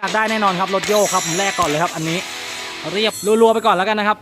อยากได้แน่นอนครับรถโยกครับผมแลกก่อนเลยครับ อันนี้เรียบรัวๆไปก่อนแล้วกันนะครับ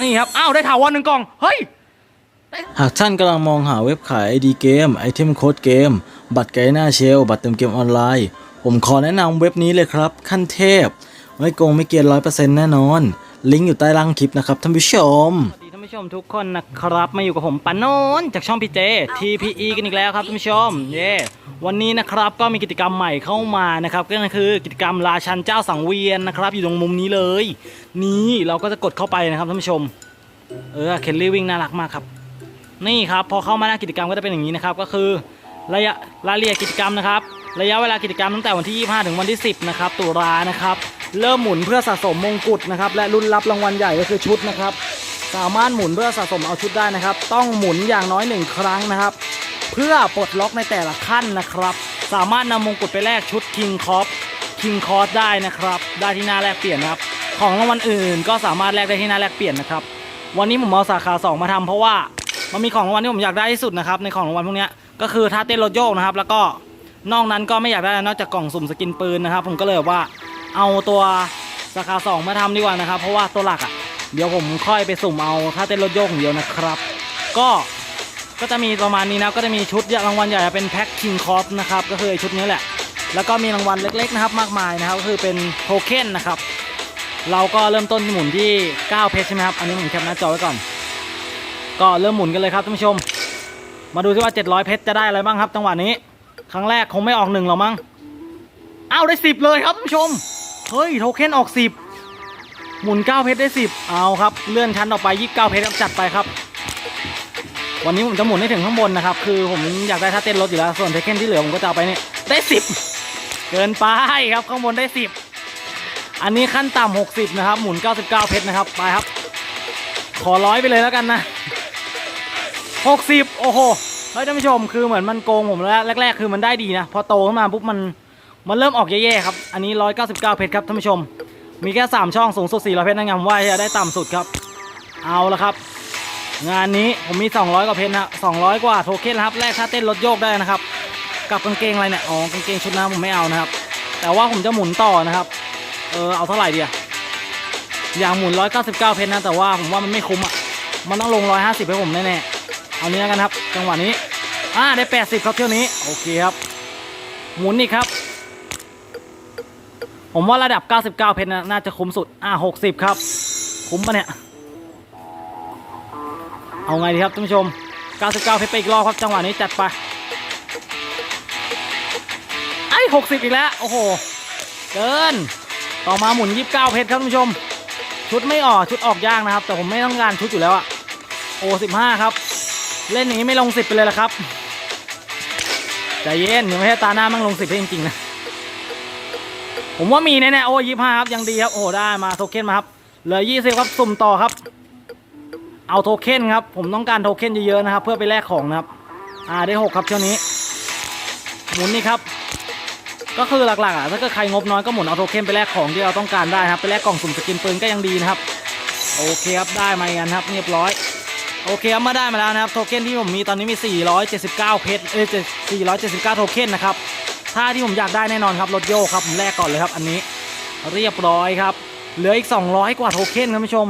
นี่ครับอ้าวได้ถาวรหนึ่งกล่องเฮ้ยหากท่านกำลังมองหาเว็บขาย ID เกมไอเทมโค้ดเกม บัตรไกด์หน้าเชล บัตรเติมเกมออนไลน์ ผมขอแนะนำเว็บนี้เลยครับ ขั้นเทพ ไม่โกงไม่เกียนร้อยเปอร์เซ็นต์แน่นอน ลิงก์อยู่ใต้ล่างคลิปนะครับท่านผู้ชม ผู้ชมทุกคนนะครับมาอยู่กับผมปานโนนจากช่องพีเจ TPE กันอีกแล้วครับท่านผู้ชมเย่วันนี้นะครับก็มีกิจกรรมใหม่เข้ามานะครับก็คือกิจกรรมราชันเจ้าสังเวียนนะครับ อยู่ตรงมุมนี้เลย นี่เราก็จะกดเข้าไปนะครับท่านผู้ชม เออเคลลี่วิ่งน่ารักมากครับ นี่ครับพอเข้ามาหน้ากิจกรรมก็จะเป็นอย่างนี้นะครับก็คือระยะรายละเอียดกิจกรรมนะครับระยะเวลากิจกรรมตั้งแต่วันที่ 25 ถึงวันที่ 10 นะครับตุลานะครับเริ่มหมุนเพื่อสะสมมงกุฎนะครับและรุ่นรับรางวัลใหญ่ก็คือชุดนะครับ สามารถหมุนเพื่อสะสมเอาชุดได้นะครับ ต้องหมุนอย่างน้อยหนึ่งครั้งนะครับ เพื่อปลดล็อกในแต่ละขั้นนะครับ สามารถนำมงกุฎไปแลกชุด King c o p King c o s ได้นะครับ ได้ที่หน้าแลกเปลี่ยนนะครับ ของรางวัลอื่นก็สามารถแลกได้ที่หน้าแลกเปลี่ยนนะครับ วันนี้ผมเอาสาขา 2 มาทำเพราะว่ามันมีของรางวัลที่ผมอยากได้ที่สุดนะครับ ในของรางวัลพวกนี้ก็คือท่าเต้นรถโยกนะครับ แล้วก็นอกนั้นก็ไม่อยากได้นอกจากกล่องสุ่มสกินปืนนะครับ ผมก็เลยแบบว่าเอาตัวสาขา 2 มาทำดีกว่านะครับ เพราะว่าตัวหลักอะ เดี๋ยวผมค่อยไปสุ่มเอาท่าเต้นรถโยกองเดียวนะครับ ก็ก็จะมีประมาณนี้นะก็จะมีชุดรางวัลใหญ่เป็นแพ็คคิงคอสนะครับก็คือชุดนี้แหละ แล้วก็มีรางวัลเล็กๆนะครับมากมายนะครับก็คือเป็นโทเค็นนะครับเราก็เริ่มต้นหมุนที่ 9 เพชรใช่ไหมครับอันนี้ผมแคปหน้าจอไว้ก่อน ก็เริ่มหมุนกันเลยครับท่านผู้ชม มาดูซิว่า 700 เพชรจะได้อะไรบ้างครับจังหวะนี้ ครั้งแรกคงไม่ออกหนึ่งหรอกมั้งอ้าวได้ 10 เลยครับท่านผู้ชมเฮ้ยโทเค็นออก 10 หมุน 9 เพชรได้ 10 เอาครับ เลื่อนชั้นต่อไป 29 เพชรจัดไปครับ วันนี้ผมจะหมุนให้ถึงข้างบนนะครับ คือผมอยากได้ท่าเต้นรถอยู่แล้ว ส่วนเทคเคนที่เหลือผมก็จะเอาไปเนี่ยได้ 10 เกินไปครับข้างบนได้ 10 อันนี้ขั้นต่ำ60 นะครับ หมุน 99 เพชรนะครับ ไปครับ ขอร้อยไปเลยแล้วกันนะ 60 โอ้โห เฮ้ยท่านผู้ชม คือเหมือนมันโกงผมแล้วแรก ๆ คือมันได้ดีนะ พอโตขึ้นมาปุ๊บมัน มันเริ่มออกแย่ๆครับ อันนี้ 199 เพชรครับท่านผู้ชม มีแค่ 3 ช่องสูงสุด400เพชรนะงผมว่าจะได้ต่ำสุดครับ เอาละครับ งานนี้ผมมี 200 กว่าเพชรนะ200 กว่าโทเค็นนะครับแลกท่าเต้นรถโยกได้นะครับ กับกางเกงอะไรเนี่ยอ๋อกางเกงชุดน้ำผมไม่เอานะครับ แต่ว่าผมจะหมุนต่อนะครับเออเอาเท่าไหร่ดีอะอย่างหมุน 199 เพชรนะแต่ว่าผมว่ามันไม่คุ้มอะมันต้องลง 150ให้ผมแน่ๆเอานี้แล้วกันครับจังหวะนี้อ่าได้ 80 ครับเที่ยวนี้โอเคครับหมุนอีกครับ ผมว่าระดับ 99 เพชรน่าจะคุ้มสุด อ่า60 ครับ คุ้มปะเนี่ย เอาไงดีครับท่านผู้ชม 99 เพชรไปอีกรอบครับ จังหวะนี้จัดไป ไอ้60 อีกแล้ว โอ้โห เกิน ต่อมาหมุน 29 เพชรครับท่านผู้ชม ชุดไม่ออก ชุดออกยากนะครับ แต่ผมไม่ต้องการชุดอยู่แล้วอะโอ้15 ครับ เล่นอย่างนี้ไม่ลง 10 ไปเลยละครับ ใจเย็นยังไม่ใช่ตาหน้ามั่งลง 10ให้จริงๆนะ ผมว่ามีแน่ๆโอ้ยี่ห้าครับยังดีครับโอ้ได้มาโทเค็นมาครับเหลือ20ครับสุ่มต่อครับ เอาโทเค็นครับ ผมต้องการโทเค็นเยอะๆนะครับ เพื่อไปแลกของนะครับ อ่าได้6ครับเท่านี้ หมุนนี่ครับ ก็คือหลักๆอะถ้าเกิดใครงบน้อยก็หมุนเอาโทเค็นไปแลกของที่เราต้องการได้ครับไปแลกกล่องสุ่มสกินปืนก็ยังดีนะครับโอเคครับได้มาอีกอันครับเรียบร้อยโอเคครับมาได้มาแล้วนะครับโทเค็นที่ผมมีตอนนี้มี 479 เพชรเอ้ย479 โทเค็นนะครับ ท่าที่ผมอยากได้แน่นอนครับรถโยกครับผมแลกก่อนเลยครับอันนี้เรียบร้อยครับ เหลืออีก 200 กว่าโทเค็นครับผู้ชม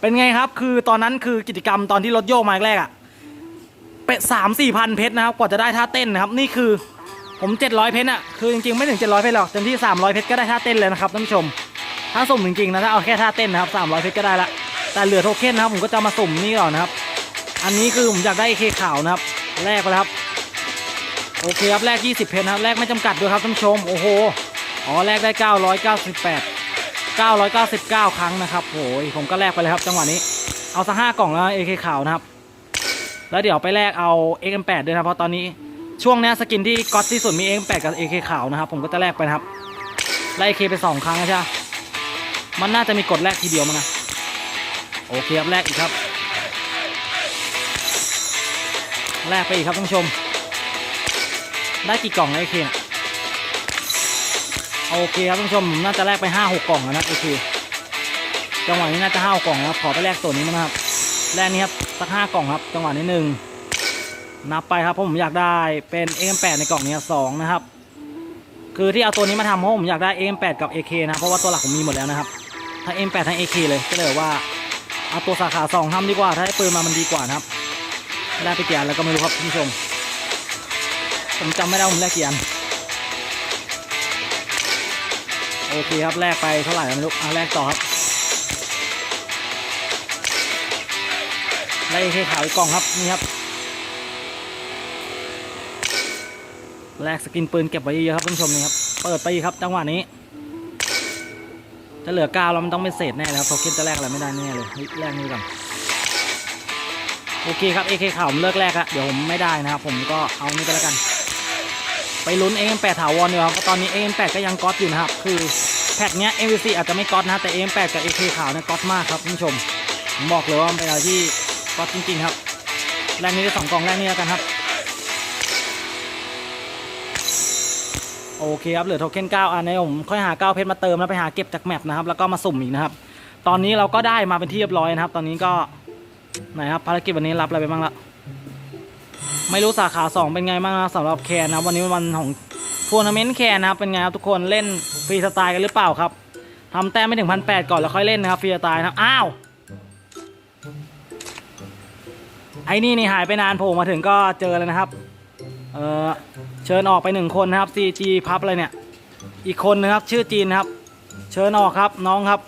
เป็นไงครับ คือตอนนั้นคือกิจกรรมตอนที่รถโยกมาแรกอะเป็ดสามสี่พันเพชรนะครับ กว่าจะได้ท่าเต้นนะครับ นี่คือผมเจ็ดร้อยเพชรอะคือจริงๆ ไม่ถึงเจ็ดร้อยเพชรหรอกเต็มที่สามร้อยเพชรก็ได้ท่าเต้นเลยนะครับท่านผู้ชม ถ้าสุ่มจริงๆนะถ้าเอาแค่ท่าเต้นนะครับสามร้อยเพชรก็ได้ละแต่เหลือโทเค็นนะครับผมก็จะมาสุ่มนี่ก่อนนะครับ อันนี้คือผมอยากได้เคขาวนะครับแลกไปแล้วครับ โอเคครับแลก20 เพชรนะครับแลกไม่จำกัดด้วยครับท่านผู้ชม โอ้โห อ๋อแลกได้ 998 999 ครั้งนะครับโอ้ยผมก็แลกไปเลยครับจังหวะนี้ เอาสักห้ากล่องแล้ว AK ขาวนะครับ แล้วเดี๋ยวไปแลกเอา XM8 ด้วยนะเพราะตอนนี้ช่วงนี้สกินที่ก๊อตที่สุดมี XM8 กับ AK ขาวนะครับผมก็จะแลกไปครับไล่ AK ไปสองครั้งนะใช่ไหมมันน่าจะมีกดแลกทีเดียวมั้งนะโอเคครับแลกอีกครับ แลกไปอีกครับท่านผู้ชม ได้กี่กล่องแล้วไอเคนโอเคครับท่านผู้ชมผมน่าจะแลกไปห้าหกกล่องแล้วนะโอเคจังหวะนี้น่าจะห้ากล่องนะครับขอไปแลกตัวนี้มั้งนะครับแลกนี้ครับสักห้ากล่องครับ จังหวะนี้หนึ่งนับไปครับเพราะผมอยากได้เป็น M8 ในกล่องนี้สองนะครับ คือที่เอาตัวนี้มาทำเพราะผมอยากได้ AM8 กับ AK นะเพราะว่าตัวหลักผมมีหมดแล้วนะครับทั้ง M8 ทั้ง AK เลยก็เลยว่าเอาตัวสาขาสองทำดีกว่าถ้าได้ปืนมามันดีกว่านะครับได้ไปกี่อันแล้วก็ไม่รู้ครับคุณผู้ชม ผมจำไม่ได้ผมแลกกี่อันโอเคครับแลกไปเท่าไหร่ไม่รู้เอาแลกต่อครับได้ AK ขาวอีกกล่องครับนี่ครับแลกสกินปืนเก็บไว้เยอะๆครับท่านผู้ชมนี่ครับเปิดไปอีครับจังหวะนี้จะเหลือเก้าแล้วมันต้องเป็นเศษแน่เลยครับโทเค็นจะแลกอะไรไม่ได้แน่เลยแลกนี่ก่อนโอเคครับ AK ข่าวผมเลิกแลกอะเดี๋ยวผมไม่ได้นะครับผมก็เอานี่ไปแล้วกัน ไปลุ้น AM8 ถาวรดีกว่าครับเพราะตอนนี้ AM8 ก็ยังก๊อตอยู่นะครับ คือแพ็กเนี้ย MVC อาจจะไม่ก๊อตนะแต่ AM8 กับ AK ขาวเนี่ยก๊อตมากครับท่านผู้ชมผมบอกเลยว่ามันเป็นอะไรที่ก๊อตจริงๆครับแรกนี้ได้สองกองแรกนี้แล้วกันครับ โอเคครับเหลือโทเค็น9อันนี้ผมค่อยหา9เพชรมาเติมแล้วไปหาเก็บจากแมปนะครับแล้วก็มาสุ่มอีกนะครับ ตอนนี้เราก็ได้มาเป็นที่เรียบร้อยนะครับ ตอนนี้ก็ไหนครับภารกิจวันนี้รับอะไรไปบ้างละ ไม่รู้สาขา 2 เป็นไงบ้างนะสำหรับแคนนะวันนี้วันของทัวร์นาเมนต์แคนนะครับเป็นไงครับทุกคนเล่นฟรีสไตล์กันหรือเปล่าครับทำแต้มไม่ถึงพันแก่อนแล้วค่อยเล่นนะครับฟรีสไตล์นะอ้าวไอ้นี่นี่หายไปนานโผล่มาถึงก็เจอเลยนะครับเออเชิญออกไปหนึ่งคนนะครับ CG พับอะไรเนี่ย อีกคนนะครับชื่อจีนนะครับ เชิญออกครับน้องครับ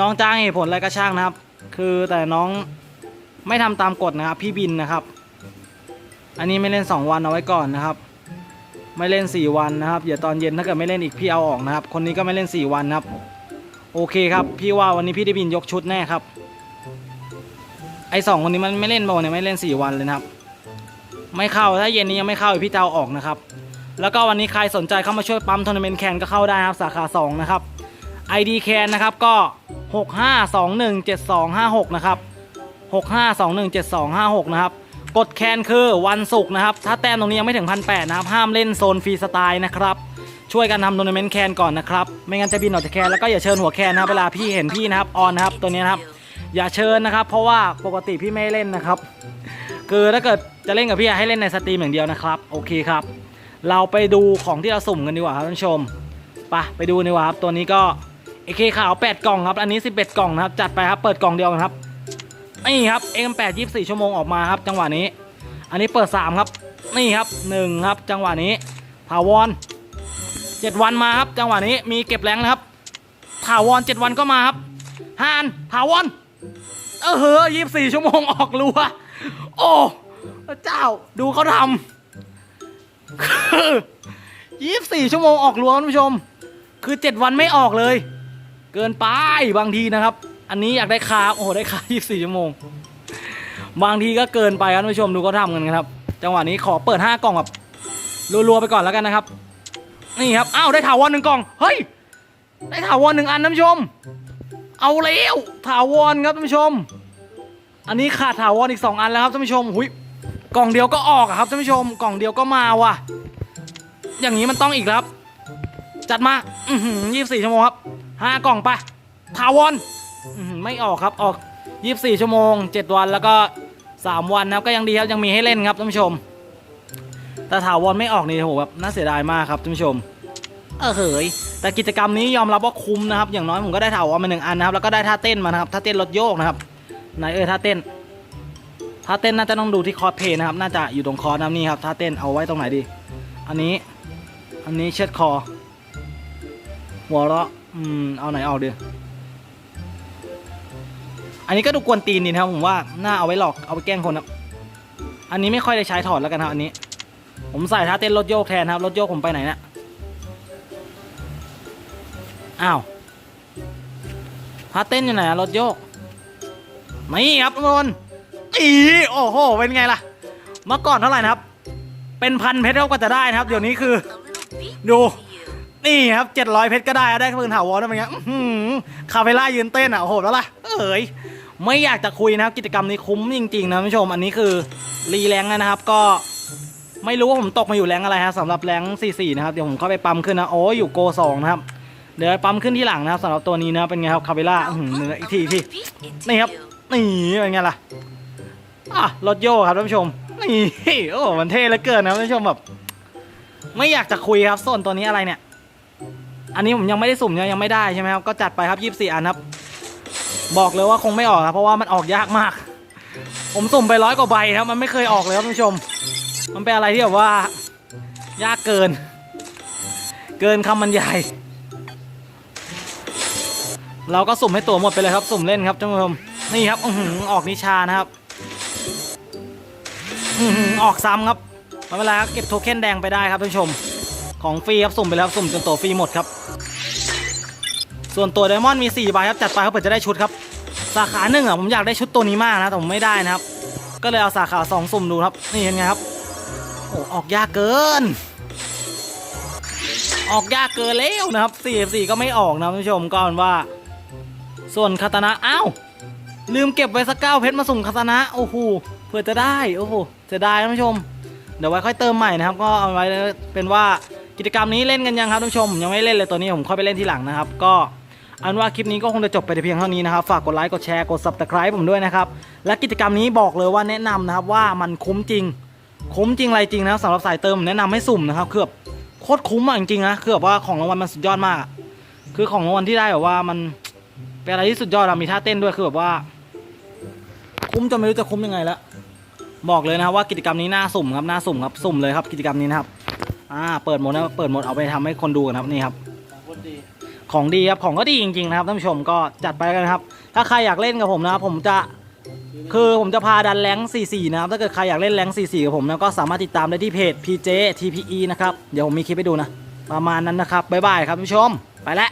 น้องจ้างเหตุผลอะไรก็ช่างนะครับ คือแต่น้องไม่ทำตามกฎนะครับ พี่บินนะครับ อันนี้ไม่เล่น 2 วันเอาไว้ก่อนนะครับ ไม่เล่น 4 วันนะครับอย่าตอนเย็นถ้าเกิดไม่เล่นอีกพี่เอาออกนะครับ คนนี้ก็ไม่เล่น 4 วันครับ โอเคครับ พี่ว่าวันนี้พี่ได้บินยกชุดแน่ครับ ไอสองคนนี้มันไม่เล่นบอลเนี่ยไม่เล่น 4 วันเลยนะครับ ไม่เข้าถ้าเย็นนี้ยังไม่เข้าอีพี่จะเอาออกนะครับ แล้วก็วันนี้ใครสนใจเข้ามาช่วยปั๊มทัวร์นาเมนต์แคนก็เข้าได้ครับสาขา 2 นะครับ ID แคนนะครับก็ 65217256 นะครับ 65217256 นะครับ กดแคนคือวันศุกร์นะครับ ถ้าแต้มตรงนี้ยังไม่ถึงพันแนะครับ ห้ามเล่นโซนฟรีสไตล์นะครับ ช่วยกันทำทัวร์นาเมนต์แคนก่อนนะครับ ไม่งั้นจะบินออกจากแคนแล้วก็อย่าเชิญหัวแคนนะครับ เวลาพี่เห็นพี่นะครับ ออนนะครับ ตัวนี้นะครับ อย่าเชิญนะครับ เพราะว่าปกติพี่ไม่เล่นนะครับ คือถ้าเกิดจะเล่นกับพี่ให้เล่นในสตรีมอย่างเดียวนะครับ โอเคครับ เราไปดูของที่เราสุ่มกันดีกว่าครับท่านผู้ชมไปไปดูดีกว่าครับ ตัวนี้ก็เอเคขาว8กล่องครับ อันนี้ 11 กล่องนะครับ จัดไปครับ เปิดกล่องเดียวกันครับ นี่ครับ M8 24 ชั่วโมงออกมาครับ จังหวะนี้ อันนี้เปิด 3 ครับ นี่ครับ 1 ครับ จังหวะนี้ถาวร7วันมาครับ จังหวะนี้มีเก็บแรงนะครับถาวร7วันก็มาครับฮานถาวรเออเฮ้ย24 ชั่วโมงออกรัวโอ้เจ้าดูเขาทำคือ24ชั่วโมงออกรัวท่านผู้ชม คือ7วันไม่ออกเลย เกินไปบางทีนะครับ อันนี้อยากได้คาโอ้โหได้คา 24 ชั่วโมง บางทีก็เกินไปครับท่านผู้ชมดูเขาทำกันครับ จังหวะนี้ขอเปิด 5 กล่องแบบรัวๆไปก่อนแล้วกันนะครับ นี่ครับ อ้าว ได้ถาวรหนึ่งกล่อง เฮ้ย ได้ถาวรหนึ่งอันท่านผู้ชม เอาแล้วถาวรครับท่านผู้ชม อันนี้ขาดถาวรอีก 2 อันแล้วครับท่านผู้ชมหุยกล่องเดียวก็ออกครับท่านผู้ชม กล่องเดียวก็มาว่ะ อย่างนี้มันต้องอีกแล้วครับ จัดมา อือหือยี่สิบสี่ชั่วโมงครับห้ากล่องไปถาวร ไม่ออกครับออกยี่สิบสี่ชั่วโมงเจ็ดวันแล้วก็สามวันนะครับก็ยังดีครับยังมีให้เล่นครับท่านผู้ชม แต่ถาวรไม่ออกนี่โหแบบน่าเสียดายมากครับท่านผู้ชมเออเหยแต่กิจกรรมนี้ยอมรับว่าคุ้มนะครับ อย่างน้อยผมก็ได้ถาวรมาหนึ่งอันนะครับแล้วก็ได้ท่าเต้นมานะครับท่าเต้นรถโยกนะครับไหนเออท่าเต้นท่าเต้นน่าจะต้องดูที่คอร์สเพลย์นะครับน่าจะอยู่ตรงคอร์สนะครับนี่ครับท่าเต้นเอาไว้ตรงไหนดี อันนี้อันนี้เช็ดคอหัวเราะอืมเอาไหนออกดี อันนี้ก็ดูกวนตีนดีนะครับผมว่าน่าเอาไว้หลอกเอาไปแกล้งคนครับอันนี้ไม่ค่อยได้ใช้ถอดแล้วกันครับอันนี้ ผมใส่ท่าเต้นรถโยกแทนครับรถโยกผมไปไหนเนะี่ยอ้าวท่าเต้นอยู่ไหนอะรถโยกนี่ครับทุกคนอีโอ้โหเป็นไงล่ะ เมื่อก่อนเท่าไหร่นะครับ เป็นพันเพชรเท่าก็จะได้นะครับ เดี๋ยวนี้คือ ดูนี่ครับเจ็ดร้อยเพชรก็ได้ได้ปืนถาวรได้ไหมเงี้ยคาเฟล่ายืนเต้นอะโอ้โหแล้วล่ะ เอ้ย ไม่อยากจะคุยนะครับ กิจกรรมนี้คุ้มจริงๆนะผู้ชม อันนี้คือรีแรงนะครับ ก็ไม่รู้ว่าผมตกมาอยู่แรงอะไรครับสำหรับแรง44นะครับ เดี๋ยวผมเข้าไปปั๊มขึ้นนะ โอ้ยอยู่โกสองนะครับ เดี๋ยวปั๊มขึ้นที่หลังนะครับสำหรับตัวนี้นะเป็นไงครับคาเฟล่าอื้อหือเนื้ออีกทีอีกทีนี่ครับนี่เป็นไงล่ะอะรถโยครับท่านผู้ชมนี่โอ้มันเท่เหลือเกินนะท่านผู้ชมแบบไม่อยากจะคุยครับส่วนตัวนี้อะไรเนี่ย อันนี้ผมยังไม่ได้สุ่มเนี่ยยังไม่ได้ใช่ไหมครับก็จัดไปครับยี่สิบสี่อันครับ บอกเลยว่าคงไม่ออกครับเพราะว่ามันออกยากมาก ผมสุ่มไปร้อยกว่าใบนะครับมันไม่เคยออกเลยครับท่านผู้ชม มันเป็นอะไรที่แบบว่า ยากเกิน เกินคำบรรยายเราก็สุ่มให้ตัวหมดไปเลยครับสุ่มเล่นครับท่านผู้ชมนี่ครับอือออกนิชานะครับอือออกซ้ำครับไม่เป็นไรครับเก็บโทเค็นแดงไปได้ครับท่านผู้ชม ของฟรีครับสุ่มไปแล้วสุ่มจนตัวฟรีหมดครับ ส่วนตัวไดมอนด์มี4ใบครับจัดไปครับเผื่อจะได้ชุดครับ สาขาหนึ่งอะผมอยากได้ชุดตัวนี้มากนะแต่ผมไม่ได้นะครับ ก็เลยเอาสาขาสองสุ่มดูครับ นี่เห็นไงครับโอ้ออกยากเกิน ออกยากเกินแล้วนะครับ4 4ก็ไม่ออกนะท่านผู้ชมก็เป็นว่า ส่วนคาตานะอ้าวลืมเก็บไว้สักเก้าเพชรมาส่งคาตานะโอ้โหเพื่อจะได้โอ้โหจะได้ท่านผู้ชมเดี๋ยวไว้ค่อยเติมใหม่นะครับ ก็เอาไว้เป็นว่ากิจกรรมนี้เล่นกันยังครับท่านผู้ชม ยังไม่เล่นเลยตัวนี้ผมค่อยไปเล่นทีหลังนะครับ ก็ อาเป็นว่าคลิปนี้ก็คงจะจบไปแต่เพียงเท่านี้นะครับ ฝากกดไลค์ กดแชร์ กด subscribe ผมด้วยนะครับ และกิจกรรมนี้บอกเลยว่าแนะนำนะครับว่ามันคุ้มจริง คุ้มจริงอะไรจริงนะสำหรับสายเติมแนะนำให้สุ่มนะครับคือแบบโคตรคุ้มอะจริงๆนะคือแบบว่าของรางวัลมันสุดยอดมากอะคือของรางวัลที่ได้แบบว่ามันเป็นอะไรที่สุดยอดอะมีท่าเต้นด้วยคือแบบว่า คุ้มจนไม่รู้จะคุ้มยังไงแล้วบอกเลยนะครับว่ากิจกรรมนี้น่าสุ่มครับน่าสุ่มครับสุ่มเลยครับกิจกรรมนี้นะครับอ่าเปิดโหมดนะเปิดโหมดเอาไปทำให้คนดูกันครับนี่ครับ ของดีครับของก็ดีจริงๆนะครับท่านผู้ชมก็จัดไปกันครับ ถ้าใครอยากเล่นกับผมนะครับผมจะคือผมจะพาดันแรง44 นะครับ ถ้าเกิดใครอยากเล่นแรง44 กับผมนะก็สามารถติดตามได้ที่เพจ PJ TPE นะครับ เดี๋ยวผมมีคลิปให้ดูนะ ประมาณนั้นนะครับ บ๊ายบายครับท่านผู้ชม ไปแล้ว